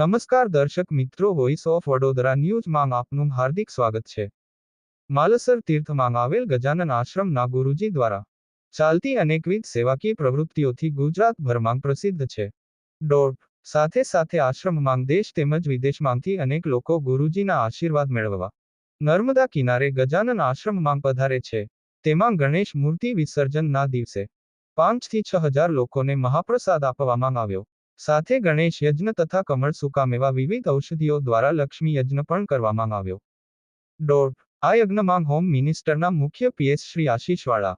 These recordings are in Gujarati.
નમસ્કાર દર્શક મિત્રો વોઇસ ઓફ વડોદરા ન્યૂઝમાં આપનું હાર્દિક સ્વાગત છે. માલસર તીર્થમાં આવેલ ગજાનન આશ્રમના ગુરુજી દ્વારા ચાલતી અનેકવિધ સેવાકીય પ્રવૃત્તિઓથી ગુજરાતભરમાં પ્રસિદ્ધ છે. ડોટ સાથે સાથે આશ્રમમાં દેશ તેમજ વિદેશમાંથી અનેક લોકો ગુરુજીના આશીર્વાદ મેળવવા, નર્મદા કિનારે ગજાનન આશ્રમમાં પધારે છે. તેમાં ગણેશ મૂર્તિ વિસર્જનના દિવસે પાંચથી છ હજાર લોકોને મહાપ્રસાદ આપવામાં આવ્યો. સાથે ગણેશ યજ્ઞ તથા કમળ સુકામ એવા વિવિધ ઔષધિઓ દ્વારા લક્ષ્મી યજ્ઞ પણ કરવામાં આવ્યો. ડોટ આ યજ્ઞમાં હોમ મિનિસ્ટરના મુખ્ય પીએસ શ્રી આશીષવાળા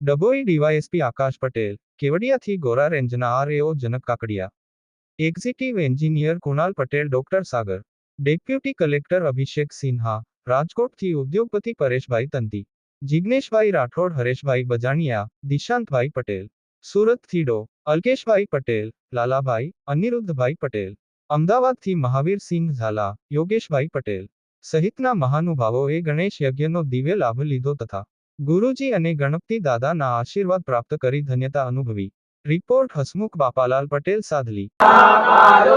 ડબોઈ ડીવાયએસપી આકાશ પટેલ, કેવડિયાથી ગોરા રેન્જના RAO Janak Kakadiya, executive engineer Kunal Patel doctor Sagar, deputy collector Abhishek Sinha, રાજકોટથી ઉદ્યોગપતિ પરેશભાઈ તંતી, જિગ્નેશભાઈ રાઠોડ, હરેશભાઈ બજાણિયા, દિશાંતભાઈ પટેલ સુરતથી ડો. અલ્કેશભાઈ પટેલ, લાલાભાઈ, અનિરુદ્ધભાઈ પટેલ. અમદાવાદથી મહાવીરસિંહ ઝાલા, યોગેશભાઈ પટેલ. સહિતના મહાનુભાવોએ ગણેશ યજ્ઞનો દિવ્ય લાભ લીધો તથા ગુરુજી અને ગણપતિ દાદાના આશીર્વાદ પ્રાપ્ત કરી ધન્યતા અનુભવી. રિપોર્ટ હસમુખ બાપાલાલ પટેલ સાધલી. पादो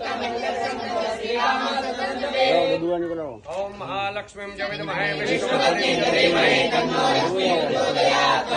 నికులో ఓం మహాలక్ష్మీం జమిదమహే విష్ణుపతి తన్మో లక్ష్మీ ప్రచోదయాత్